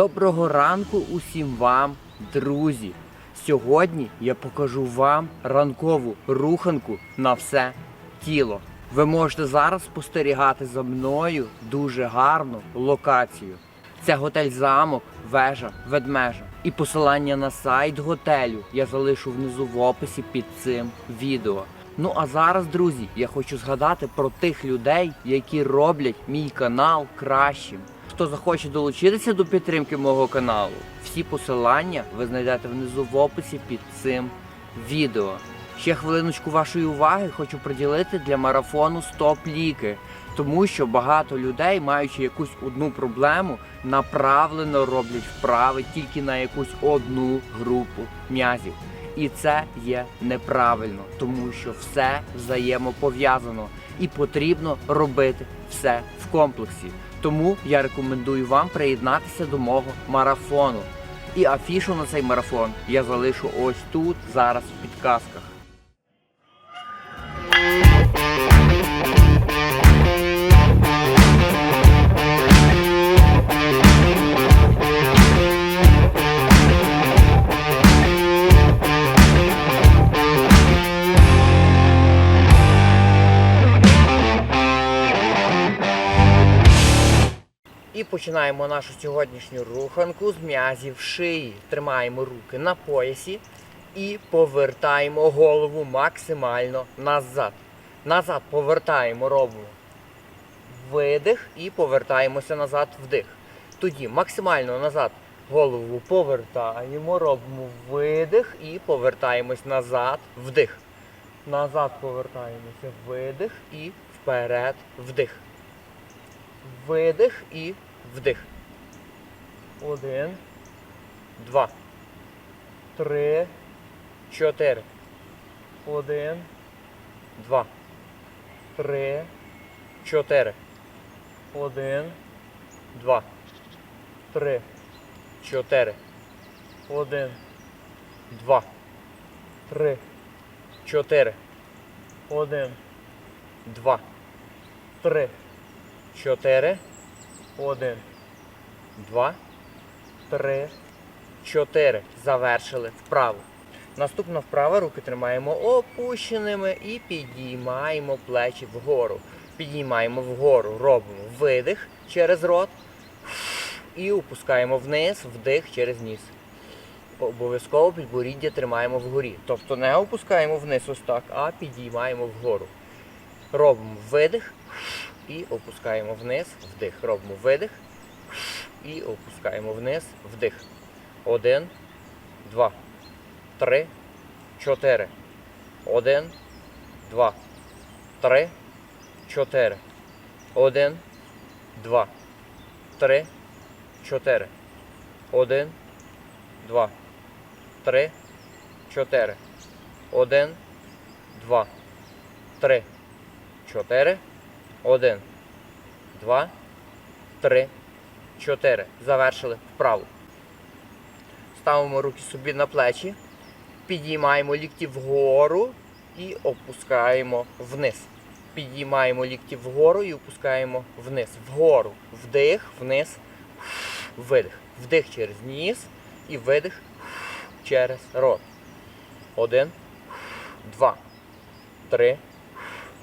Доброго ранку усім вам, друзі! Сьогодні я покажу вам ранкову руханку на все тіло. Ви можете зараз спостерігати за мною дуже гарну локацію. Це готель замок, вежа, ведмежа. І посилання на сайт готелю я залишу внизу в описі під цим відео. Ну а зараз, друзі, я хочу згадати про тих людей, які роблять мій канал кращим. Хто захоче долучитися до підтримки мого каналу, всі посилання ви знайдете внизу в описі під цим відео. Ще хвилиночку вашої уваги хочу приділити для марафону Стоп ліки, тому що багато людей, маючи якусь одну проблему, направлено роблять вправи тільки на якусь одну групу м'язів. І це є неправильно, тому що все взаємопов'язано і потрібно робити все в комплексі. Тому я рекомендую вам приєднатися до мого марафону. І афішу на цей марафон я залишу ось тут, зараз в підказках. Починаємо нашу сьогоднішню руханку з м'язів шиї. Тримаємо руки на поясі і повертаємо голову максимально назад. Назад повертаємо, робимо видих і повертаємося назад вдих. Тоді максимально назад голову повертаємо, робимо видих і повертаємось назад вдих. Назад повертаємося, видих і вперед вдих. Видих і вдих. Один, два, три, чотири. Один, два, три, чотири. Один, два, три, чотири. Один, два, три, чотири. Один, два, три. Чотири. Один. Два. Три. Чотири. Завершили вправу. Наступна вправа. Руки тримаємо опущеними і підіймаємо плечі вгору. Підіймаємо вгору. Робимо видих через рот. І опускаємо вниз, вдих через ніс. Обов'язково підборіддя тримаємо вгорі. Тобто не опускаємо вниз ось так, а підіймаємо вгору. Робимо видих і опускаємо вниз, вдих. Робимо видих і опускаємо вниз, вдих. Один, два, три, чотири. Один, два, три, чотири. Один, два, три, чотири. Один, два, три, чотири. Один, два, три, чотири. Один, два, три, чотири. Завершили вправу. Ставимо руки собі на плечі, підіймаємо лікті вгору і опускаємо вниз. Підіймаємо лікті вгору і опускаємо вниз. Вгору. Вдих, вниз, видих. Вдих через ніс і видих через рот. Один, два, три,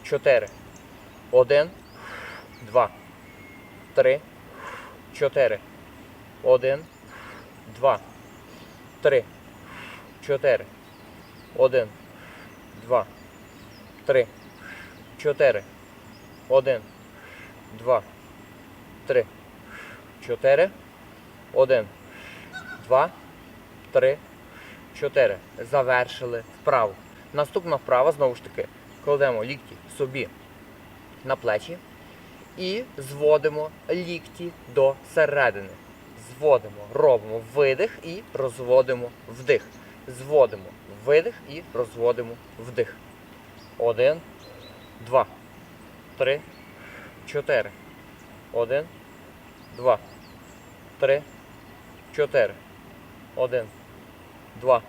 чотири. Один, два, три, чотири. Один, два, три, чотири. Один, два, три, чотири. Один, два, три, чотири. Один, два, три, чотири. Завершили вправу. Наступна вправа знову ж таки кладемо лікті собі на плечі і зводимо лікті до середини. Зводимо, робимо видих і розводимо вдих. Зводимо видих і розводимо вдих. Один, два, три, чотири. Один, два, три, чотири. Один, два,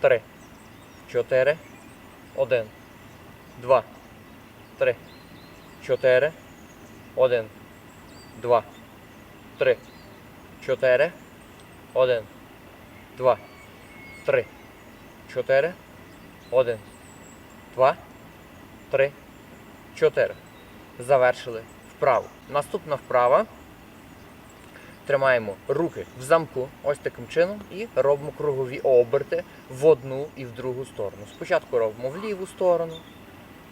три, чотири. Один, два, три, чотири. Один, два, три, чотири. Один. Два. Три. Чотири. Один. Два. Три. Чотири. Завершили вправу. Наступна вправа. Тримаємо руки в замку, ось таким чином, і робимо кругові оберти в одну і в другу сторону. Спочатку робимо в ліву сторону,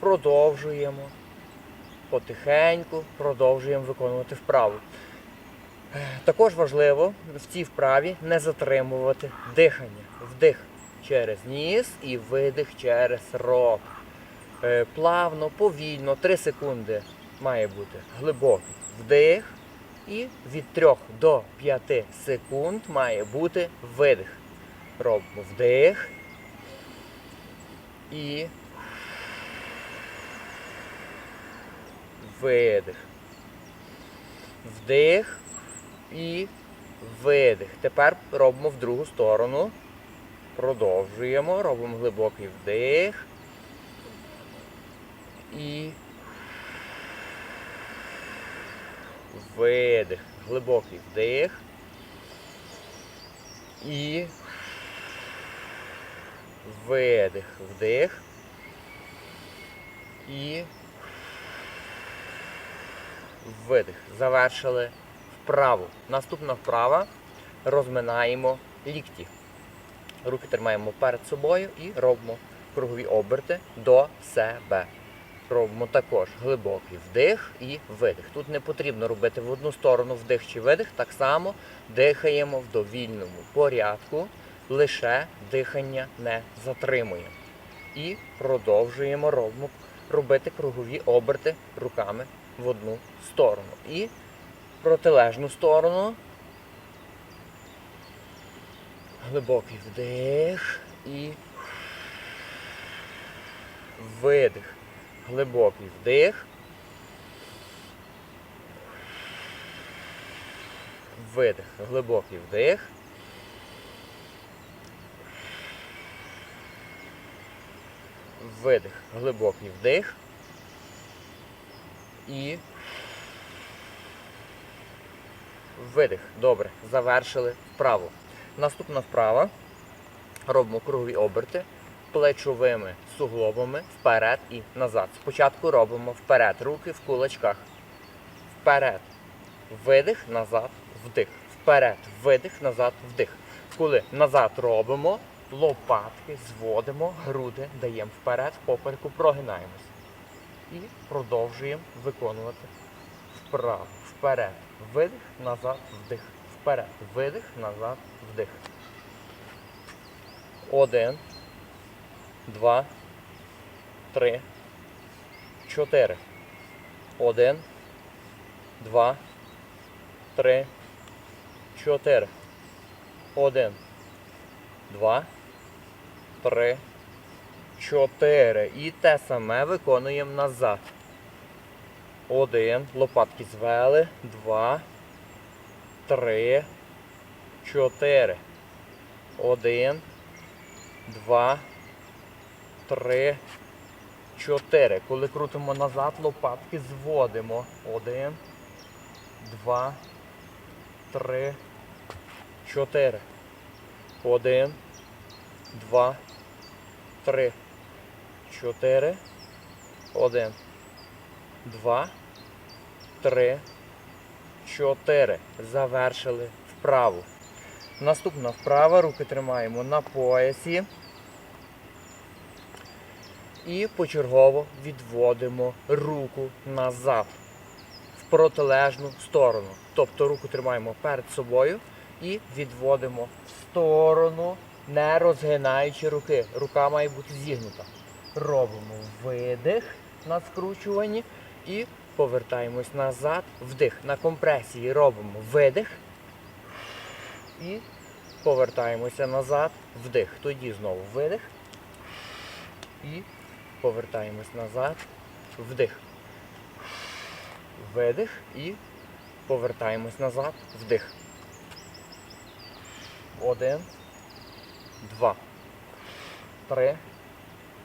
продовжуємо потихеньку, продовжуємо виконувати вправу. Е, Також важливо в цій вправі не затримувати дихання. Вдих через ніс і видих через рот. Е, Плавно, повільно, 3 секунди має бути глибокий вдих. І від 3 до 5 секунд має бути видих. Робимо вдих. І видих. Вдих і видих. Тепер робимо в другу сторону. Продовжуємо. Робимо глибокий вдих. І видих. Глибокий вдих. І видих. Вдих. І видих. Завершили вправу. Наступна вправа. Розминаємо лікті. Руки тримаємо перед собою і робимо кругові оберти до себе. Робимо також глибокий вдих і видих. Тут не потрібно робити в одну сторону вдих чи видих, так само дихаємо в довільному порядку, лише дихання не затримуємо. І продовжуємо робимо, робити кругові оберти руками в одну сторону. І протилежну сторону. Глибокий вдих і видих. Глибокий вдих. Видих. Глибокий вдих. Видих. Глибокий вдих. І видих. Добре. Завершили вправу. Наступна вправа. Робимо кругові оберти плечовими суглобами вперед і назад. Спочатку робимо вперед, руки в кулачках. Вперед. Видих, назад, вдих. Вперед, видих, назад, вдих. Коли назад робимо, лопатки зводимо, груди даємо вперед, попереку прогинаємось. І продовжуємо виконувати вправо. Вперед. Видих, назад, вдих. Вперед. Видих, назад, вдих. Один два, три, чотири. Один, два, три, чотири. Один, два, три, чотири. І те саме виконуємо назад. Один. Лопатки звели. Два, три, чотири. Один, два, три, чотири. Коли крутимо назад, лопатки зводимо. Один, два, три, чотири. Один, два, три, чотири. Один, два, три, чотири. Завершили вправу. Наступна вправа. Руки тримаємо на поясі. І почергово відводимо руку назад в протилежну сторону. Тобто руку тримаємо перед собою і відводимо в сторону, не розгинаючи руки. Рука має бути зігнута. Робимо видих на скручуванні і повертаємось назад. Вдих. На компресії робимо видих. І повертаємося назад. Вдих. Тоді знову видих. І повертаємось назад. Вдих. Видих і повертаємось назад. Вдих. Один. Два. Три.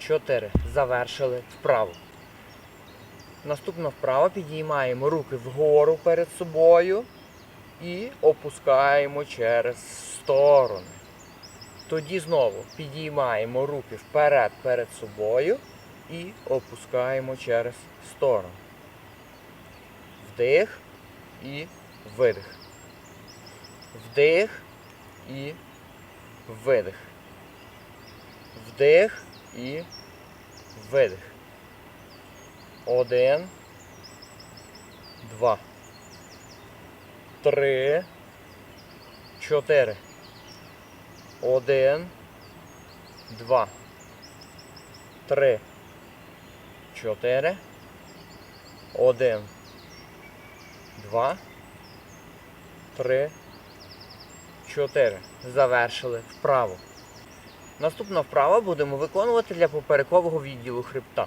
чотири. Завершили вправу. Наступна вправа підіймаємо руки вгору перед собою і опускаємо через сторони. Тоді знову підіймаємо руки вперед перед собою і опускаємо через сторону. Вдих і видих. Вдих і видих. Вдих і видих. Один. Два. Три. Чотири. Один. Два. Три. Чотири. Один. Два. Три. Чотири. Завершили вправо. Наступна вправа будемо виконувати для поперекового відділу хребта.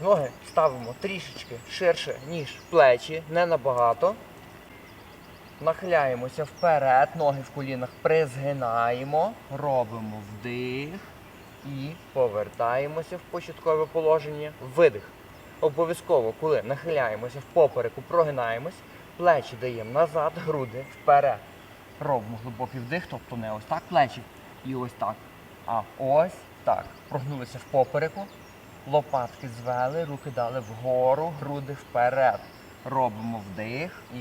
Ноги ставимо трішечки ширше, ніж плечі, не набагато. Нахиляємося вперед, ноги в колінах призгинаємо, робимо вдих і повертаємося в початкове положення. Видих. Обов'язково, коли нахиляємося в попереку, прогинаємось, плечі даємо назад, груди вперед. Робимо глибокий вдих, тобто не ось так плечі і ось так. А ось так. Прогнулися в попереку, лопатки звели, руки дали вгору, груди вперед. Робимо вдих і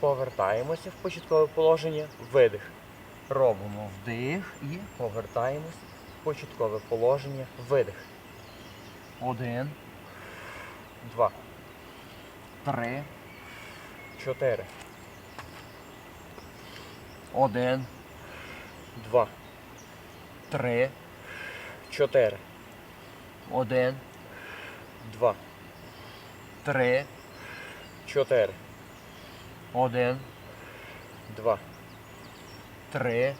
повертаємося в початкове положення. Видих. Робимо вдих і повертаємось в початкове положення. Видих. Один. Два. Три. Чотири. Один. Два. Три. Чотири. Один. Два. Три. Чотири. Один. Два. Три.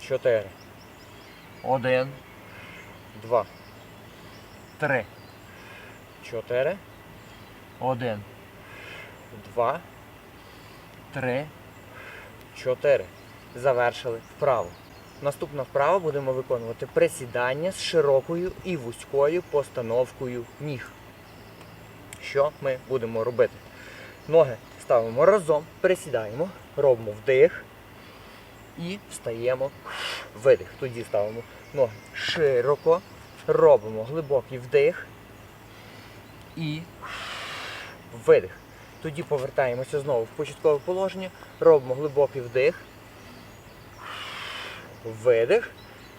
Чотири. Один. Два. Три. Чотири. Один. Два. Три. Чотири. Завершили вправо. Наступна вправа будемо виконувати присідання з широкою і вузькою постановкою ніг. Що ми будемо робити? Ноги ставимо разом, присідаємо, робимо вдих і встаємо видих. Тоді ставимо ноги широко, робимо глибокий вдих і видих. Тоді повертаємося знову в початкове положення, робимо глибокий вдих, видих.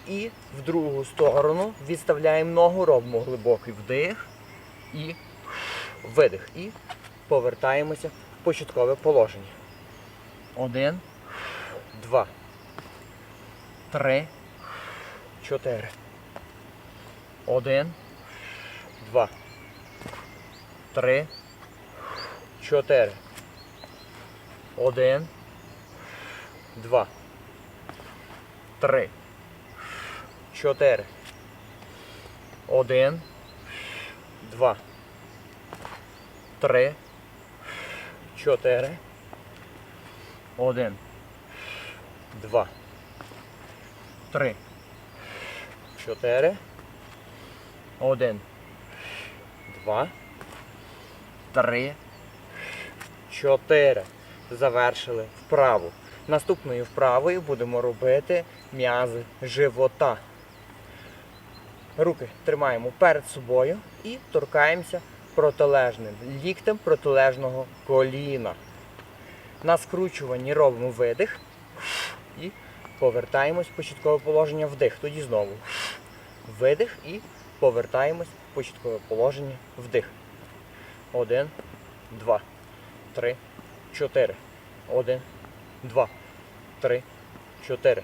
І в другу сторону відставляємо ногу, робимо глибокий вдих і видих. І повертаємося в початкове положення. Один, два, три, чотири. Один, два, три, чотири. Один, два, три, чотири. Один, два, три, чотири. Один, два, три, чотири. Один, два, три, чотири. Завершили вправу. Наступною вправою будемо робити м'язи живота. Руки тримаємо перед собою і торкаємося протилежним ліктем протилежного коліна. На скручуванні робимо видих і повертаємось в початкове положення вдих. Тоді знову видих і повертаємось в початкове положення вдих. Один, два, три, чотири. Один, два, три, чотири.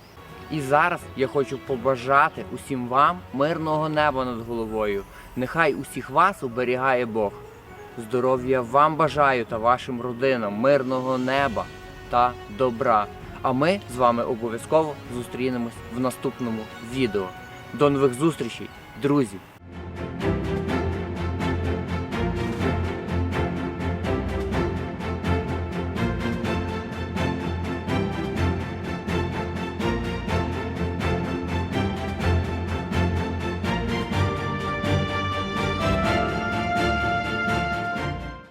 І зараз я хочу побажати усім вам мирного неба над головою. Нехай усіх вас оберігає Бог. Здоров'я вам бажаю та вашим родинам, мирного неба та добра. А ми з вами обов'язково зустрінемось в наступному відео. До нових зустрічей, друзі!